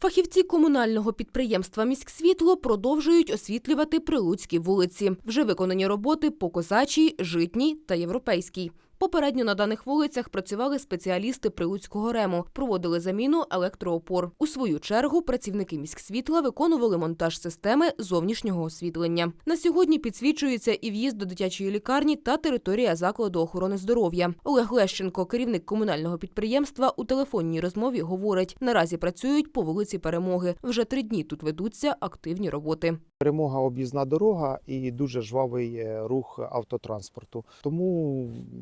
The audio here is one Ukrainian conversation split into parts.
Фахівці комунального підприємства «Міськсвітло» продовжують освітлювати прилуцькі вулиці. Вже виконані роботи по Козачій, Житній та Європейській. Попередньо на даних вулицях працювали спеціалісти Прилуцького рему, проводили заміну електроопор. У свою чергу працівники міськсвітла виконували монтаж системи зовнішнього освітлення. На сьогодні підсвічується і в'їзд до дитячої лікарні та територія закладу охорони здоров'я. Олег Лещенко, керівник комунального підприємства, у телефонній розмові говорить: наразі працюють по вулиці Перемоги. Вже три дні тут ведуться активні роботи. Перемога об'їзна дорога і дуже жвавий е, рух автотранспорту. Тому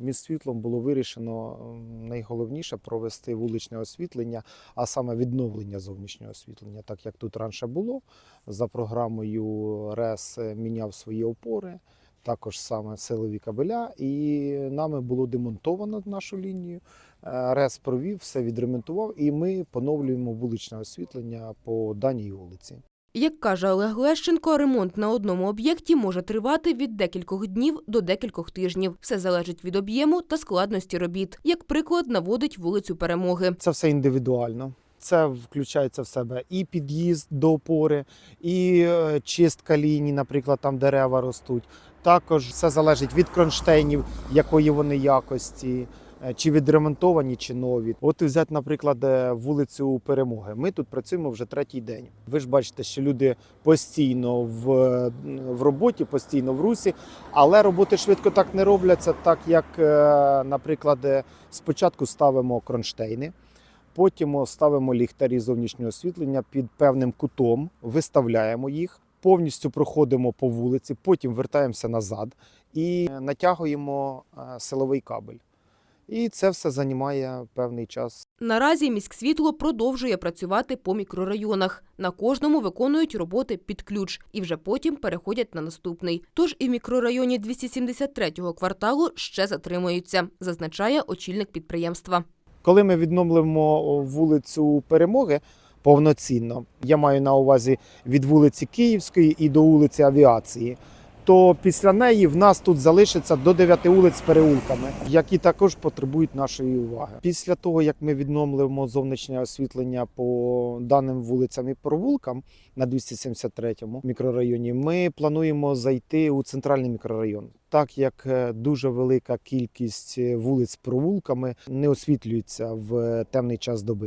міськсвітлом було вирішено найголовніше провести вуличне освітлення, а саме відновлення зовнішнього освітлення, так як тут раніше було. За програмою РЕС е, міняв свої опори. Також саме силові кабеля, і нами було демонтовано нашу лінію. Е, РЕС провів, все відремонтував, і ми поновлюємо вуличне освітлення по даній вулиці. Як каже Олег Лещенко, ремонт на одному об'єкті може тривати від декількох днів до декількох тижнів. Все залежить від об'єму та складності робіт. Як приклад, наводить вулицю Перемоги. Це все індивідуально. Це включається в себе і під'їзд до опори, і е, чистка ліній, наприклад, там дерева ростуть. Також все залежить від кронштейнів, якої вони якості, чи відремонтовані, чи нові. От взяти, наприклад, е, вулицю Перемоги. Ми тут працюємо вже третій день. Ви ж бачите, що люди постійно в, е, в роботі, постійно в русі, але роботи швидко так не робляться, так як, е, наприклад, е, спочатку ставимо кронштейни. Потім ставимо ліхтарі зовнішнього освітлення під певним кутом, виставляємо їх, повністю проходимо по вулиці, потім вертаємося назад і натягуємо е, силовий кабель. І це все займає певний час. Наразі міськсвітло продовжує працювати по мікрорайонах. На кожному виконують роботи під ключ і вже потім переходять на наступний. Тож і в мікрорайоні 273-го кварталу ще затримуються, зазначає очільник підприємства. Коли ми відновлюємо вулицю Перемоги повноцінно, я маю на увазі від вулиці Київської і до вулиці Авіації, то після неї в нас тут залишиться до 9 вулиць з переулками, які також потребують нашої уваги. Після того, як ми відновлюємо зовнішнє освітлення по даним вулицям і провулкам на 273-му мікрорайоні, ми плануємо зайти у центральний мікрорайон. Так як е, дуже велика кількість е, вулиць з провулками не освітлюється в темний час доби.